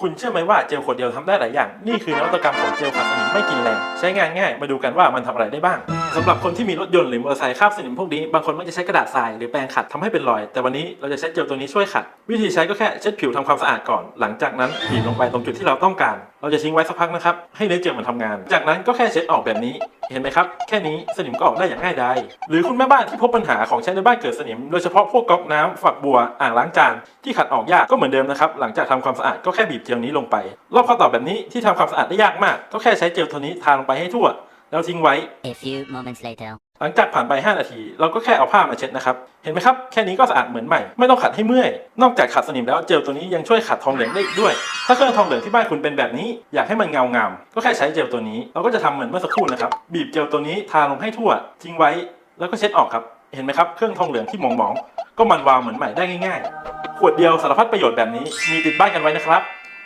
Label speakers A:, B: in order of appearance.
A: คุณเชื่อไหมว่าเจลขวดเดียวทำได้หลายอย่าง นี่คือนวัตกรรมของเจลขัดสนิมไม่กินแรง ใช้งานง่าย มาดูกันว่ามันทำอะไรได้บ้างสำหรับคนที่มีรถยนต์หรือมอเตอร์ไซค์คราบสนิมพวกนี้ บางคนมักจะใช้กระดาษทรายหรือแปรงขัดทำให้เป็นรอย แต่วันนี้เราจะใช้เจลตัวนี้ช่วยขัด วิธีใช้ก็แค่เช็ดผิวทำความสะอาดก่อน หลังจากนั้นบีบลงไปตรงจุดที่เราต้องการ เราจะทิ้งไว้สักพักนะครับ ให้เนื้อเจลมันทำงาน จากนั้นก็แค่เช็ดออกแบบนี้ เห็นไหมครับ แค่นี้สนิมก็ออกได้อย่างง่ายดายหรือคุณแม่บ้านที่พบปัญหาของใช้ในบ้านเกิดสนิม โดยเฉพาะพวกก๊อกน้ำฝักบัวอ่างล้างจานที่ขัดออกยากก็เหมือนเดิมนะครับ หลังจากทำความสะอาดก็แค่บีบเจลนี้ลงไป รอบข้อต่อแบบนี้ที่ทำความสะอาดได้ยากมาก ก็แค่ใช้เจลตัวนี้ทาลงไปให้ทั่ว แล้วทิ้งไว้
B: A few moments later.
A: หลังจากผ่านไป 5 นาที เราก็แค่เอาผ้ามาเช็ดนะครับ เห็นไหมครับ แค่นี้ก็สะอาดเหมือนใหม่ ไม่ต้องขัดให้เมื่อย นอกจากขัดสนิมแล้วเจลตัวนี้ยังช่วยขัดทองเหลืองได้อีกด้วย ถ้าเครื่องทองเหลืองที่บ้านคุณเป็นแบบนี้ อยากให้มันเงางาม ก็แค่ใช้เจลตัวนี้ เราก็จะทำเหมือนเมื่อสักครู่นะครับ บีบเจลตัวนี้ทาลงให้ทั่ว ทิ้งไว้ แล้วก็เช็ดออกครับ เห็นไหมครับ เครื่องทองเหลืองที่หมองๆ ก็มันวาวเหมือนใหม่ได้ง่าย ๆ ขวดเดียวสารพัดประโยชน์แบบนี้ มีติดบ้านกันไว้นะครับ